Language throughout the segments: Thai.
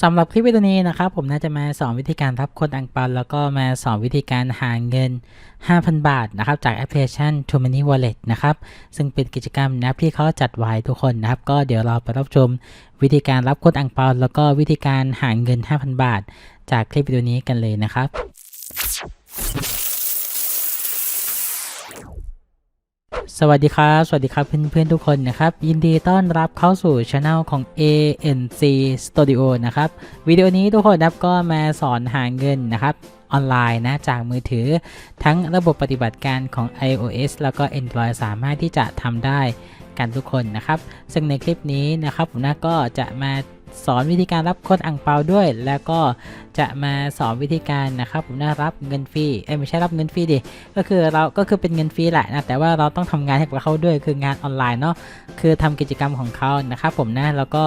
สำหรับคลิปวิดีโอนี้นะครับผมน่าจะมาสอนวิธีการรับโค้ดอังเปาแล้วก็มาสอนวิธีการหาเงิน 5,000 บาทนะครับจากแอปพลิเคชัน t o m a n y Wallet นะครับซึ่งเป็นกิจกรรมนับที่เขาจัดไว้ทุกคนนะครับ ก็เดี๋ยวเราไปรับชมวิธีการรับโค้ดอังเปาแล้วก็วิธีการหาเงิน 5,000 บาท จากคลิปวิดีโอนี้กันเลยนะครับ สวัสดีครับ สวัสดีครับเพื่อนๆทุกคนนะครับ ยินดีต้อนรับเข้าสู่ช anel ของ ANC Studio นะครับ วิดีโอนี้ทุกคนนะครับก็มาสอนหาเงินนะครับ ออนไลน์นะจากมือถือ ทั้งระบบปฏิบัติการของ iOS แล้วก็ Android สามารถที่จะทำได้กันทุกคนนะครับ ซึ่งในคลิปนี้นะครับผมนะก็จะมา สอนวิธีการรับโค้ดอังเปาด้วย แล้วก็จะมาสอนวิธีการนะครับผมนะรับเงินฟรีเอ้ไม่ใช่รับเงินฟรีดิก็คือเราก็คือเป็นเงินฟรีแหละนะแต่ว่าเราต้องทำงานให้กับเขาด้วยคืองานออนไลน์เนาะคือทำกิจกรรมของเขานะครับผมนะแล้วก็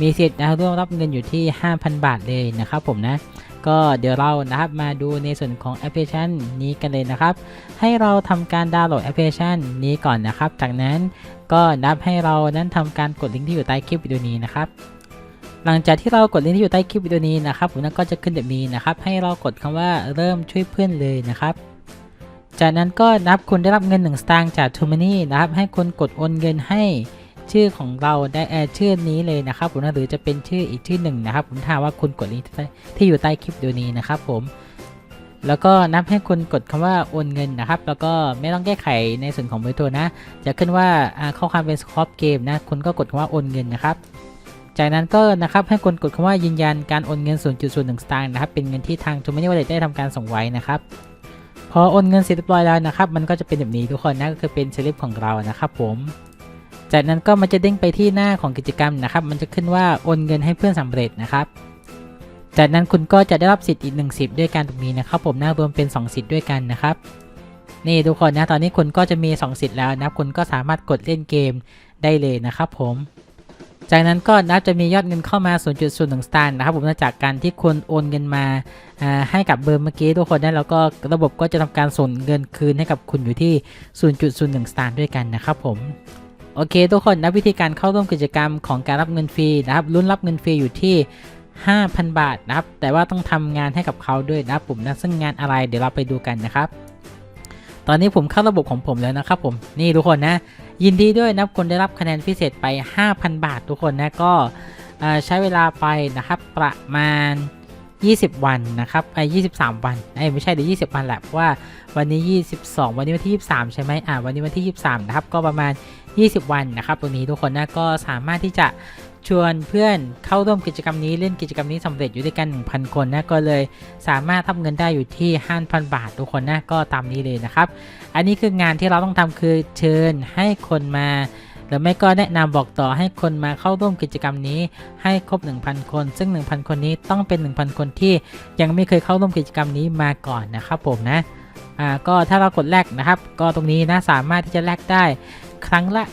มีสิทธิ์นะร่วมรับเงินอยู่ที่ 5,000 บาทเลยนะครับผมนะก็เดี๋ยวเรานะครับมาดูในส่วนของแอปพลิเคชันนี้กันเลยนะครับ ให้เราทำการดาวน์โหลดแอปพลิเคชันนี้ก่อนนะครับ จากนั้นก็นับให้เรานั้นทำการกดลิงก์ที่อยู่ใต้คลิปวิดีโอนี้นะครับ หลังจากที่เรากดลิงก์ที่อยู่ใต้คลิปวิดีโอนี้นะครับผมก็จะขึ้นแบบนี้นะครับ ให้เรากดคำว่าเริ่มช่วยเพื่อนเลยนะครับ จากนั้นก็นับคุณได้รับเงิน 1 สตางค์จาก t o m o n e y นะครับ ให้คุณกดโอนเงินให้ชื่อของเราได้เออชื่อนี้เลยนะครับผมหรือจะเป็นชื่ออีกชื่อหนึ่งนะครับ ผมถามว่าคุณกดลิงก์ที่อยู่ใต้คลิปวิดีโอนี้นะครับ ผมแล้วก็นับให้คุณกดคำว่าโอนเงินนะครับ แล้วก็ไม่ต้องแก้ไขในส่วนของเบอร์โทรนะ จะขึ้นว่าข้อความเป็นสคอปเกมนะ คุณก็กดคำว่าโอนเงินนะครับ จากนั้นก็นะครับให้คุณกดคำว่ายืนยันการโอนเงิน 0.01 สตางค์นะครับเป็นเงินที่ทาง t o m o n e y Wallet ได้ทำการส่งไว้นะครับพอโอนเงินเสร็จเรียบร้อยแล้วนะครับมันก็จะเป็นแบบนี้ทุกคนนะก็คือเป็นสลิปของเรานะครับผมจากนั้นก็มันจะเด้งไปที่หน้าของกิจกรรมนะครับ มันจะขึ้นว่าโอนเงินให้เพื่อนสำเร็จนะครับ จากนั้นคุณก็จะได้รับสิทธิ์อีกหนึ่งสิทธิ์ด้วยกันตรงนี้นะครับผมนะรวมเป็น 2 สิทธิ์ด้วยกันนะครับ นี่ทุกคนนะตอนนี้คุณก็จะมี 2 สิทธิ์แล้วนะครับคุณก็สามารถกดเล่นเกมได้เลยนะครับผม จากนั้นก็นับจะมียอดเงินเข้ามา 0.01 สตางค์นะครับผมจากการที่คุณโอนเงินมาให้กับเบอร์เมื่อกี้ทุกคนนะแล้วก็ระบบก็จะทำการส่งเงินคืนให้กับคุณอยู่ที่ 0.01 สตางค์ด้วยกันนะครับผมโอเค ทุกคนนะวิธีการเข้าร่วมกิจกรรมของการรับเงินฟรีนะครับลุ้นรับเงินฟรีอยู่ที่ 5,000 บาทนะครับ แต่ว่าต้องทำงานให้กับเขาด้วยนะครับผมนะซึ่งงานอะไรเดี๋ยวเราไปดูกันนะครับ ตอนนี้ผมเข้าระบบของผมแล้วนะครับผมนี่ทุกคนนะ ยินดีด้วยนะครับคุณได้รับคะแนนพิเศษไป 5,000 บาททุกคนนะก็ใช้เวลาไปนะครับประมาณ 20 วันนะครับไอ้23 วันไอ้ไม่ใช่เดี๋ยว20 วันแหละเพราะว่าวันนี้ 22 วันนี้วันที่ 23 ใช่ไหมอ่าวันนี้วันที่ 23 นะครับก็ประมาณ 20 วันนะครับตรงนี้ทุกคนนะก็สามารถที่จะ ชวนเพื่อนเข้าร่วมกิจกรรมนี้เล่นกิจกรรมนี้สำเร็จอยู่ด้วยกัน 1,000 คนนะก็เลยสามารถทำเงินได้อยู่ที่ 5,000 บาททุกคนนะก็ตามนี้เลยนะครับ อันนี้คืองานที่เราต้องทำคือเชิญให้คนมาหรือไม่ก็แนะนำบอกต่อให้คนมาเข้าร่วมกิจกรรมนี้ให้ครบ 1,000 คน ซึ่ง 1,000 คนนี้ต้องเป็น 1,000 คนที่ยังไม่เคยเข้าร่วมกิจกรรมนี้มาก่อนนะครับผมนะอ่าก็ถ้าเรากดแลกนะครับ ก็ตรงนี้นะสามารถที่จะแลกได้ ครั้งละ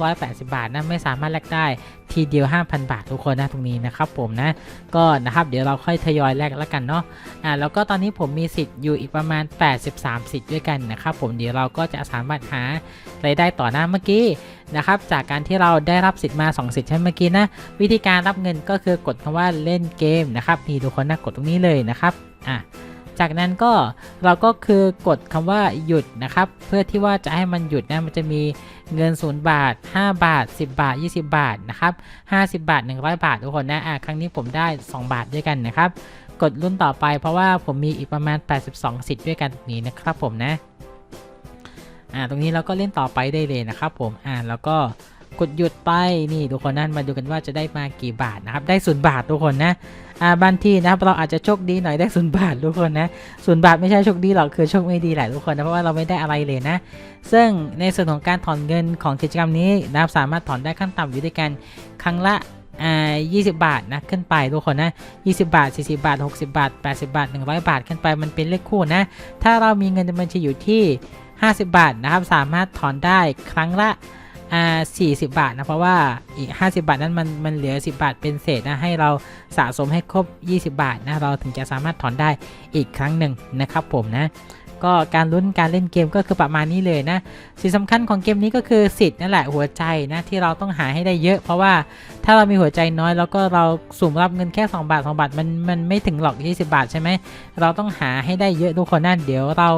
980 บาทนะไม่สามารถแลกได้ทีเดียว 5,000 บาททุกคนนะตรงนี้นะครับผมนะก็นะครับเดี๋ยวเราค่อยทยอยแลกแล้วกันเนาะอ่าแล้วก็ตอนนี้ผมมีสิทธิ์อยู่อีกประมาณ 83 สิทธิ์ด้วยกันนะครับผมเดี๋ยวเราก็จะสามารถหารายได้ต่อหน้าเมื่อกี้นะครับจากการที่เราได้รับสิทธิ์มา 2 สิทธิ์ใช่เมื่อกี้นะวิธีการรับเงินก็คือกดคำว่าเล่นเกมนะครับนี่ทุกคนนะกดตรงนี้เลยนะครับอะจากนั้นก็เราก็คือกดคำว่าหยุดนะครับ เพื่อที่ว่าจะให้มันหยุดนะมันจะมี เงิน 0 บาท 5 บาท 10 บาท 20 บาทนะครับ50 บาท 100 บาททุกคนนะอะครั้งนี้ผมได้ 2 บาทด้วยกันนะครับ กดรุ่นต่อไปเพราะว่าผมมีอีกประมาณ 82 สิทธิ์ด้วยกันตรงนี้นะครับผมนะอ่าตรงนี้เราก็เล่นต่อไปได้เลยนะครับผมอ่าแล้วก็ กดหยุดไปนี่ทุกคนนั่นมาดูกันว่าจะได้มากี่บาทนะครับได้ศูนย์บาททุกคนนะอ่าบางทีนะครับเราอาจจะโชคดีหน่อยได้ศูนย์บาททุกคนนะศูนย์บาทไม่ใช่โชคดีหรอกคือโชคไม่ดีแหละทุกคนนะเพราะว่าเราไม่ได้อะไรเลยนะ ซึ่งในส่วนของการถอนเงินของกิจกรรมนี้นะครับสามารถถอนได้ขั้นต่ำอยู่ด้วยกันครั้งละอ่า20 บาทนะขึ้นไปทุกคนนะ 20 บาท 40 บาท 60 บาท 80 บาท 100 บาทขึ้นไปมันเป็นเลขคู่นะ ถ้าเรามีเงินในบัญชีอยู่ที่ 50 บาทนะครับ สามารถถอนได้ครั้งละ อ่า40บาทนะเพราะว่าอีก 50 บาทนั้นมันมันเหลือ 10 บาทเป็นเศษนะให้เราสะสมให้ครบ 20 บาทนะเราถึงจะสามารถถอนได้อีกครั้งหนึ่งนะครับผมนะก็การลุ้นการเล่นเกมก็คือประมาณนี้เลยนะสิ่งสำคัญของเกมนี้ก็คือสิทธิ์นั่นแหละหัวใจนะที่เราต้องหาให้ได้เยอะ เพราะว่าถ้าเรามีหัวใจน้อยแล้วก็เราสุ่มรับเงินแค่ 2 บาท 2 บาทมันมันไม่ถึงหรอก 20 บาทใช่ไหมเราต้องหาให้ได้เยอะทุกคนนั่นเดี๋ยวเรา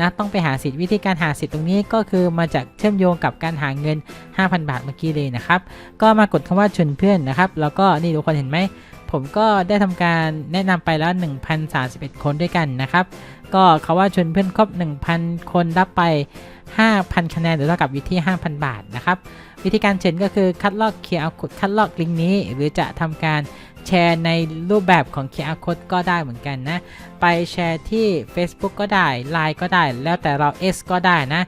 นะต้องไปหาสิทธิ์วิธีการหาสิทธิ์ตรงนี้ก็คือมาจากเชื่อมโยงกับการหาเงิน 5,000 บาทเมื่อกี้เลยนะครับ ก็มากดคำว่าชวนเพื่อนนะครับ แล้วก็นี่ทุกคนเห็นไหมผมก็ได้ทำการแนะนำไปแล้ว 1,031 คนด้วยกันนะครับ ก็เขาว่าชวนเพื่อนครบ 1,000 คนรับไป 5,000 คะแนนหรือเท่ากับอยู่ที่5,000 บาทนะครับ วิธีการเชิญก็คือคัดลอก QR code คัดลอกลิงก์นี้ หรือจะทำการ แชร์ในรูปแบบของ QR code ก็ได้เหมือนกันนะ ไปแชร์ที่ Facebook ก็ได้ Line ก็ได้ แล้วแต่เรา S ก็ได้นะ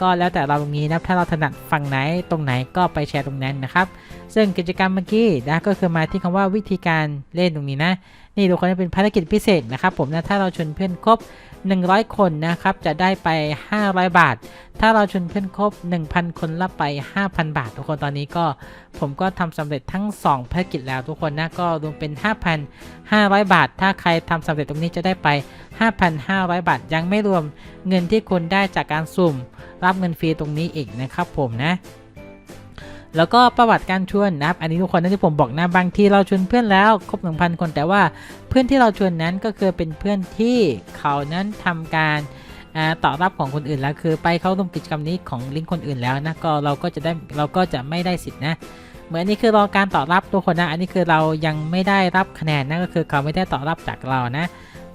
ก็แล้วแต่เราตรงนี้นะ ถ้าเราถนัดฝั่งไหนตรงไหนก็ไปแชร์ตรงนั้นนะครับ ซึ่งกิจกรรมเมื่อกี้นะก็คือมาที่คำว่าวิธีการเล่นตรงนี้นะ นี่ทุกคนจะเป็นภารกิจพิเศษนะครับผมนะถ้าเราชวนเพื่อนครบ 100 คนนะครับจะได้ไป 500 บาท ถ้าเราชวนเพื่อนครบ 1,000 คนรับไป 5,000 บาท ทุกคนตอนนี้ก็ผมก็ทำสำเร็จทั้ง 2 ภารกิจแล้วทุกคนนะก็รวมเป็น 5,500 บาท ถ้าใครทำสำเร็จตรงนี้จะได้ไป 5,500 บาท ยังไม่รวมเงินที่คุณได้จากการสุ่ม รับเงินฟรีตรงนี้อีกนะครับผมนะ แล้วก็ประวัติการชวนนะครับ อันนี้ทุกคนนะที่ผมบอกนะบางทีเราชวนเพื่อนแล้วครบ 1,000 คนแต่ว่าเพื่อนที่เราชวนนั้นก็คือเป็นเพื่อนที่เขานั้นทำการอ่าตอบรับของคนอื่นแล้วคือไปเข้าร่วมกิจกรรมนี้ของลิงก์คนอื่นแล้วนะก็เราก็จะได้เราก็จะไม่ได้สิทธินะเหมือนนี่คือรอการตอบรับทุกคนนะอันนี้คือเรายังไม่ได้รับคะแนนนะก็คือเขาไม่ได้ตอบรับจากเรานะ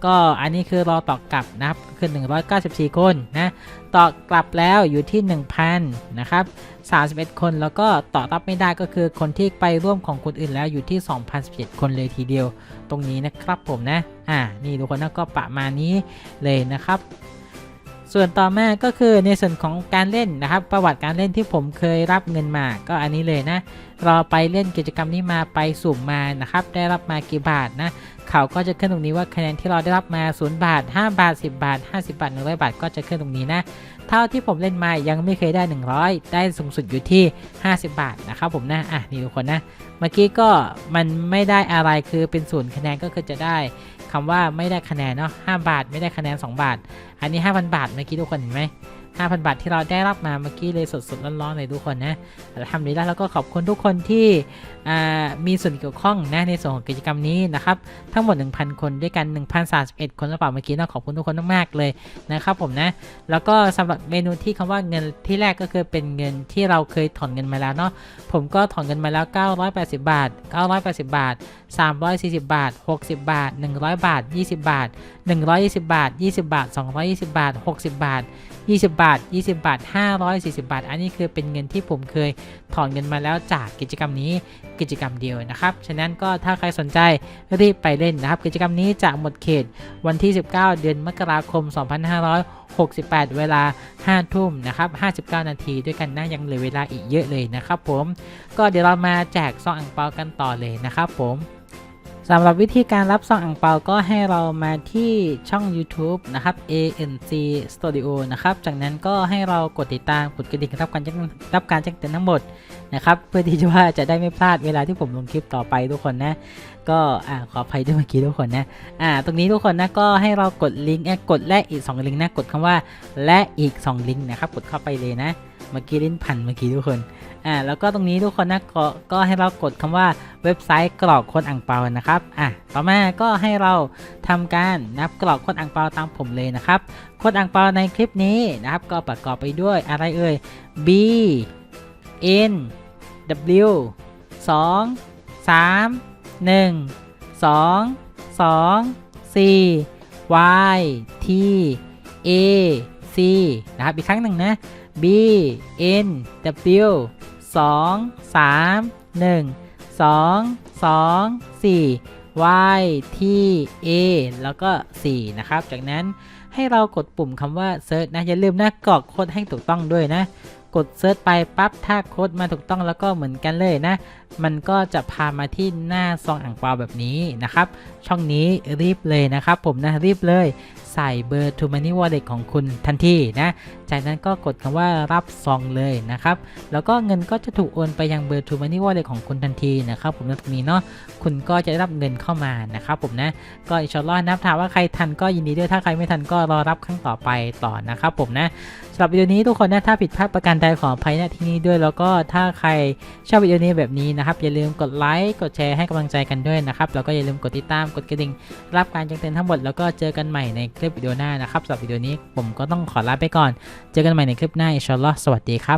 ก็อันนี้คือรอตอบกลับนะครับคือ 194 คนนะตอบกลับแล้วอยู่ที่ 1,000 นะครับ 31 คน แล้วก็ต่อรับไม่ได้ก็คือคนที่ไปร่วมของคนอื่นแล้วอยู่ที่ 2,017 คนเลยทีเดียว ตรงนี้นะครับผมนะ อ่า นี่ทุกคนนะก็ประมาณนี้เลยนะครับ ส่วนต่อมาก็คือในส่วนของการเล่นนะครับ ประวัติการเล่นที่ผมเคยรับเงินมาก็อันนี้เลยนะเราไปเล่นกิจกรรมนี้มาไปสุ่มมานะครับ ได้รับมากี่บาทนะเขาก็จะขึ้นตรงนี้ว่าคะแนนที่เราได้รับมา 0 บาท 5 บาท 10 บาท 50 บาท 100 บาท ก็จะขึ้นตรงนี้นะ เท่าที่ผมเล่นมายังไม่เคยได้ 100 ได้สูงสุดอยู่ที่ 50 บาทนะครับผมนะอะนี่ทุกคนนะ เมื่อกี้ก็มันไม่ได้อะไรคือเป็นศูนย์คะแนนก็คือจะได้ คำว่าไม่ได้คะแนนเนาะ5บาท ไม่ได้คะแนน 2 บาท อันนี้ 5,000 บาทเมื่อกี้ทุกคนเห็นไหม 5,000 บาทที่เราได้รับมาเมื่อกี้เลยสดๆร้อนๆเลยทุกคนนะทำนี้แล้วแล้วก็ขอบคุณทุกคนที่มีส่วนเกี่ยวข้องนะในส่วนของกิจกรรมนี้นะครับทั้งหมด 1,000 คนด้วยกัน 1,031 คนหรือเปล่าเมื่อกี้นะขอบคุณทุกคนมากๆเลยนะครับผมนะแล้วก็สำหรับเมนูที่คำว่าเงินที่แรกก็คือเป็นเงินที่เราเคยถอนเงินมาแล้วเนาะผมก็ถอนเงินมาแล้ว 980 บาท 980 บาท 340 บาท 60 บาท 100 บาท 20 บาท 120 บาท 20 บาท 220 บาท 60 บาท 20 บาท 20 บาท 540 บาท อันนี้คือเป็นเงินที่ผมเคยถอนเงินมาแล้วจากกิจกรรมนี้กิจกรรมเดียวนะครับ ฉะนั้นก็ถ้าใครสนใจรีบไปเล่นนะครับ กิจกรรมนี้จะหมดเขตวันที่ 19 เดือนมกราคม 2568 เวลา 5 ทุ่มนะครับ 59 นาทีด้วยกันนะยังเหลือเวลาอีกเยอะเลยนะครับผม ก็เดี๋ยวเรามาแจกซองอ่งเปากันต่อเลยนะครับผม สำหรับวิธีการรับซองอ่างเปาก็ให้เรามาที่ช่อง YouTube นะครับ ANC Studio นะครับ จากนั้นก็ให้เรากดติดตามกดกระดิ่งรับการแจ้งรับการแจ้งเตือนทั้งหมดนะครับ เพื่อที่จะว่าจะได้ไม่พลาดเวลาที่ผมลงคลิปต่อไปทุกคนนะ ก็อ่าขออภัยด้วยเมื่อกี้ทุกคนนะ อ่า ตรงนี้ทุกคนนะก็ให้เรากดลิงก์กดและอีก 2 ลิงก์นะ กดคำว่าและอีก 2 ลิงก์นะครับ กดเข้าไปเลยนะ เมื่อกี้ลิ้นพันเมื่อกี้ทุกคน อ่าแล้วก็ตรงนี้ทุกคนนะก็ก็ให้เรากดคำว่าเว็บไซต์กรอกโคนอ่างเปานะครับอะต่อมาก็ให้เราทำการนับกรอกโคนอ่างเปาตามผมเลยนะครับโคนอ่างเปาในคลิปนี้นะครับ ก็ประกอบไปด้วยอะไรเอ่ย B N W 2 3 1 2 2 4 Y T A C นะครับ อีกครั้งหนึ่งนะ B N W 2 3 1 2 2 4 Y T A แล้วก็ 4 นะครับ จากนั้นให้เรากดปุ่มคำว่า Search นะ อย่าลืมนะกรอกโค้ดให้ถูกต้องด้วยนะ กดเซิร์ชไปปั๊บถ้าโค้ดมาถูกต้องแล้วก็เหมือนกันเลยนะ มันก็จะพามาที่หน้าซองอ่างเปาแบบนี้นะครับ ช่องนี้รีบเลยนะครับ ผมนะรีบเลย ใส่เบอร์ To Money Wallet ของคุณทันทีนะ จากนั้นก็กดคำว่ารับซองเลยนะครับ แล้วก็เงินก็จะถูกโอนไปยังเบอร์ To Money Wallet ของคุณทันทีนะครับผมนะตรงนี้เนาะคุณก็จะได้รับเงินเข้ามานะครับผมนะก็อิชอลลอฮ์นับถามว่าใครทันก็ยินดีด้วยถ้าใครไม่ทันก็รอรับครั้งต่อไปต่อนะครับผมนะสำหรับวิดีโอนี้ทุกคนนะถ้าผิดพลาดประการใดขออภัยณที่นี้ด้วย แล้วก็ถ้าใครชอบวิดีโอนี้แบบนี้นะครับ อย่าลืมกดไลค์กดแชร์ให้กำลังใจกันด้วยนะครับ แล้วก็อย่าลืมกดติดตามกดกระดิ่ง รับการแจ้งเตือนทั้งหมด แล้วก็เจอกันใหม่ในคลิปวิดีโอหน้านะครับสำหรับวิดีโอนี้ผมก็ต้องขอลาไปก่อน เจอกันใหม่ในคลิปหน้าอินชาอัลลอฮ์สวัสดีครับ